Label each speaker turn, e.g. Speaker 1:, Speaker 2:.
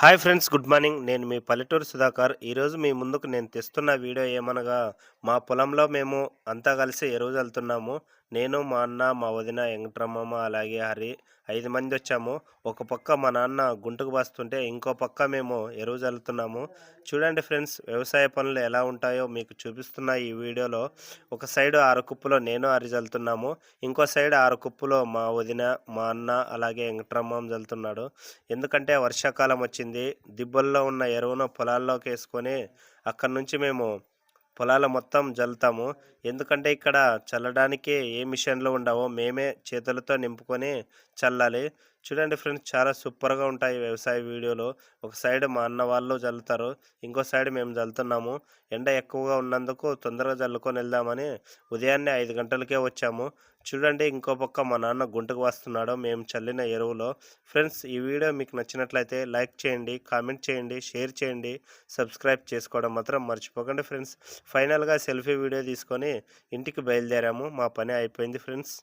Speaker 1: hi friends good morning నేను మీ పల్లెటూరు సుధాకర్ ఈరోజు మీ ముందుకు నేను తెస్తున్న వీడియో ఏమనగా మా పొలంలో మేము అంతా కలిసి ఏ రోజు వెళ్తున్నాము నేను మా అన్న మా వదిన వెంకటరమ్మమ్మ అలాగే హరి ఐదు మంది వచ్చాము ఒక పక్క మా నాన్న గుంటుకు బస్తుంటే ఇంకో పక్క మేము ఎరువు చల్లుతున్నాము చూడండి ఫ్రెండ్స్ వ్యవసాయ పనులు ఎలా ఉంటాయో మీకు చూపిస్తున్న ఈ వీడియోలో ఒక సైడ్ ఆరు కుప్పులో నేను హరి చల్లుతున్నాము ఇంకో సైడ్ ఆరు కుప్పులో మా వదిన మా అన్న అలాగే వెంకట్రమ్మమ్మ చల్లుతున్నాడు ఎందుకంటే వర్షాకాలం వచ్చింది దిబ్బల్లో ఉన్న ఎరువును పొలాల్లోకి వేసుకొని అక్కడి నుంచి మేము పొలాల మొత్తం జల్లుతాము ఎందుకంటే ఇక్కడ చల్లడానికి ఏ మిషన్లు ఉండవో మేమే చేతులతో నింపుకొని చల్లాలి చూడండి ఫ్రెండ్స్ చాలా సూపర్గా ఉంటాయి వ్యవసాయ వీడియోలు ఒక సైడ్ మా అన్న వాళ్ళు చల్లుతారు ఇంకో సైడ్ మేము చల్లుతున్నాము ఎండ ఎక్కువగా ఉన్నందుకు తొందరగా చల్లుకొని వెళ్దామని ఉదయాన్నే ఐదు గంటలకే వచ్చాము చూడండి ఇంకో పక్క మా నాన్న గుంటకు వస్తున్నాడో మేము చల్లిన ఎరువులో ఫ్రెండ్స్ ఈ వీడియో మీకు నచ్చినట్లయితే లైక్ చేయండి కామెంట్ చేయండి షేర్ చేయండి సబ్స్క్రైబ్ చేసుకోవడం మాత్రం మర్చిపోకండి ఫ్రెండ్స్ ఫైనల్గా సెల్ఫీ వీడియో తీసుకొని ఇంటికి బయలుదేరాము మా పని అయిపోయింది ఫ్రెండ్స్